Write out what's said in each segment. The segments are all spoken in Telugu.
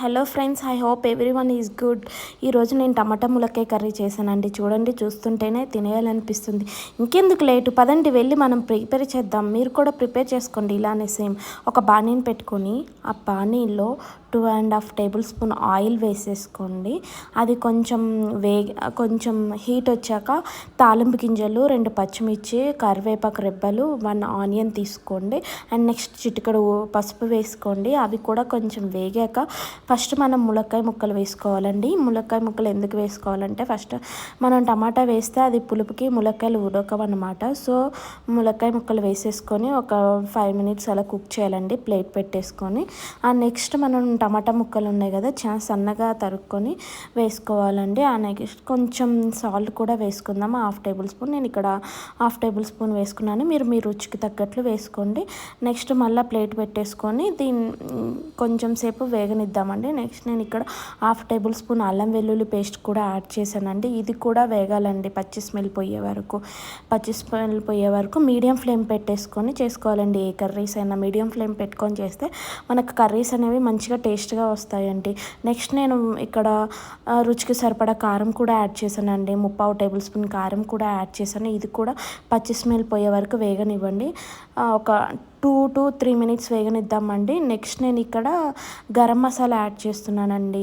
Hello friends I hope everyone is good. ఈరోజు నేను టమాటా ములక్కాయ కర్రీ చేశానండి. చూడండి చూస్తుంటేనే తినేయాలనిపిస్తుంది. ఇంకెందుకు లేటు? పదండి వెళ్ళి మనం ప్రిపేర్ చేద్దాం. మీరు కూడా ప్రిపేర్ చేసుకోండి ఇలానే సేమ్. ఒక బాణీని పెట్టుకొని ఆ బాణీలో two and half tablespoon oil వేసేసుకోండి. అది కొంచెం వే కొంచెం హీట్ వచ్చాక తాలింపు గింజలు రెండు పచ్చిమిర్చి కరివేపాకు రెబ్బలు వన్ ఆనియన్ తీసుకోండి. అండ్ నెక్స్ట్ చిటికడు పసుపు వేసుకోండి. అవి కూడా కొంచెం వేగాక ఫస్ట్ మనం ములక్కాయ ముక్కలు వేసుకోవాలండి. ములక్కాయ ముక్కలు ఎందుకు వేసుకోవాలంటే ఫస్ట్ మనం టమాటా వేస్తే అది పులుపుకి ములక్కాయలు ఉడకవన్నమాట సో ములక్కాయ ముక్కలు వేసేసుకొని ఒక ఫైవ్ మినిట్స్ అలా కుక్ చేయాలండి. ప్లేట్ పెట్టేసుకొని ఆ నెక్స్ట్ మనం టమాటా ముక్కలు ఉన్నాయి కదా చా సన్నగా తరుక్కొని వేసుకోవాలండి. ఆ నెక్స్ట్ కొంచెం సాల్ట్ కూడా వేసుకుందాం. Half tablespoon. నేను ఇక్కడ హాఫ్ టేబుల్ స్పూన్ వేసుకున్నాను. మీరు మీ రుచికి తగ్గట్లు వేసుకోండి. నెక్స్ట్ మళ్ళీ ప్లేట్ పెట్టేసుకొని దీన్ని కొంచెం సేపు వేగనిద్దామండి. నెక్స్ట్ నేను ఇక్కడ హాఫ్ టేబుల్ స్పూన్ అల్లం వెల్లుల్లి పేస్ట్ కూడా యాడ్ చేశానండి. ఇది కూడా వేగాలండి పచ్చి స్మెల్ పోయే వరకు. పచ్చి స్మెల్ పోయే వరకు మీడియం ఫ్లేమ్ పెట్టేసుకొని చేసుకోవాలండి. ఏ కర్రీస్ అయినా మీడియం ఫ్లేమ్ పెట్టుకొని చేస్తే మనకు కర్రీస్ అనేవి మంచిగా టేస్ట్గా వస్తాయండి. నెక్స్ట్ నేను ఇక్కడ రుచికి సరిపడా కారం కూడా యాడ్ చేశానండి. ముప్పావు టేబుల్ స్పూన్ కారం కూడా యాడ్ చేశాను. ఇది కూడా పచ్చి స్మెల్ పోయే వరకు వేగనివ్వండి. ఒక టూ టు త్రీ మినిట్స్ వేగనిద్దామండి. నెక్స్ట్ నేను ఇక్కడ గరం మసాలా యాడ్ చేస్తున్నానండి.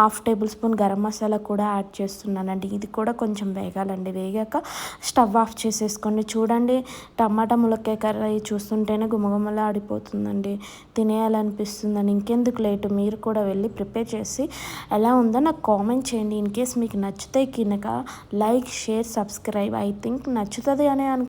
Half tablespoon garam masala కూడా యాడ్ చేస్తున్నానండి. ఇది కూడా కొంచెం వేగాలండి. వేగాక స్టవ్ ఆఫ్ చేసేసుకోండి. చూడండి టమాటా ములక్కాయ కర్రీ చూస్తుంటేనే గుమగుమలా ఆడిపోతుందండి. తినేయాలనిపిస్తుందండి ఇంకెందుకు లేటు? మీరు కూడా వెళ్ళి ప్రిపేర్ చేసి ఎలా ఉందో నాకు కామెంట్ చేయండి. ఇన్ కేస్ మీకు నచ్చితే కనుక like share subscribe. I think నచ్చుతుంది అని